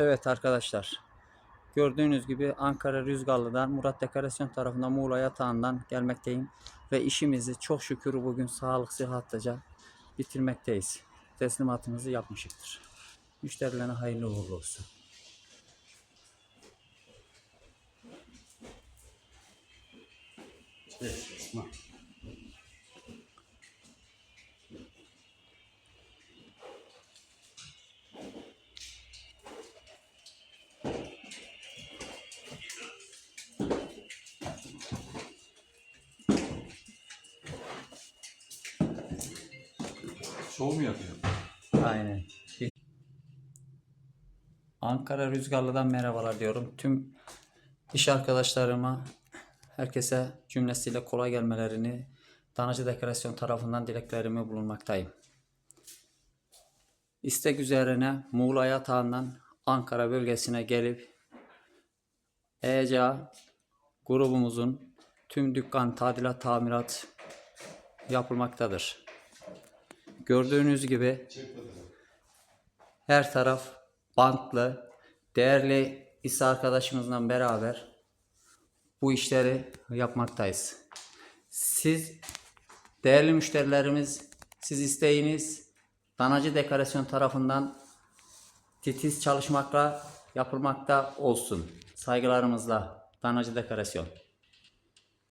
Evet arkadaşlar. Gördüğünüz gibi Ankara Rüzgarlı'dan Murat Dekorasyon tarafından Muğla Yatağı'ndan gelmekteyim. Ve işimizi çok şükür bugün sağlık sıhhatlıca bitirmekteyiz. Teslimatımızı yapmışızdır. Müşterilerine hayırlı uğurlu olsun. Şov mu yapıyor? Aynen. Ankara Rüzgarlı'dan merhabalar diyorum. Tüm iş arkadaşlarıma, herkese cümlesiyle kolay gelmelerini Danacı Dekorasyon tarafından dileklerimi bulunmaktayım. İstek üzerine Muğla Yatağı'ndan Ankara bölgesine gelip ECA grubumuzun tüm dükkan tadilat tamirat yapılmaktadır. Gördüğünüz gibi her taraf bantlı. Değerli İsa arkadaşımızla beraber bu işleri yapmaktayız. Siz değerli müşterilerimiz siz isteğiniz Danacı Dekorasyon tarafından titiz çalışmakla yapılmakta olsun. Saygılarımızla Danacı Dekorasyon.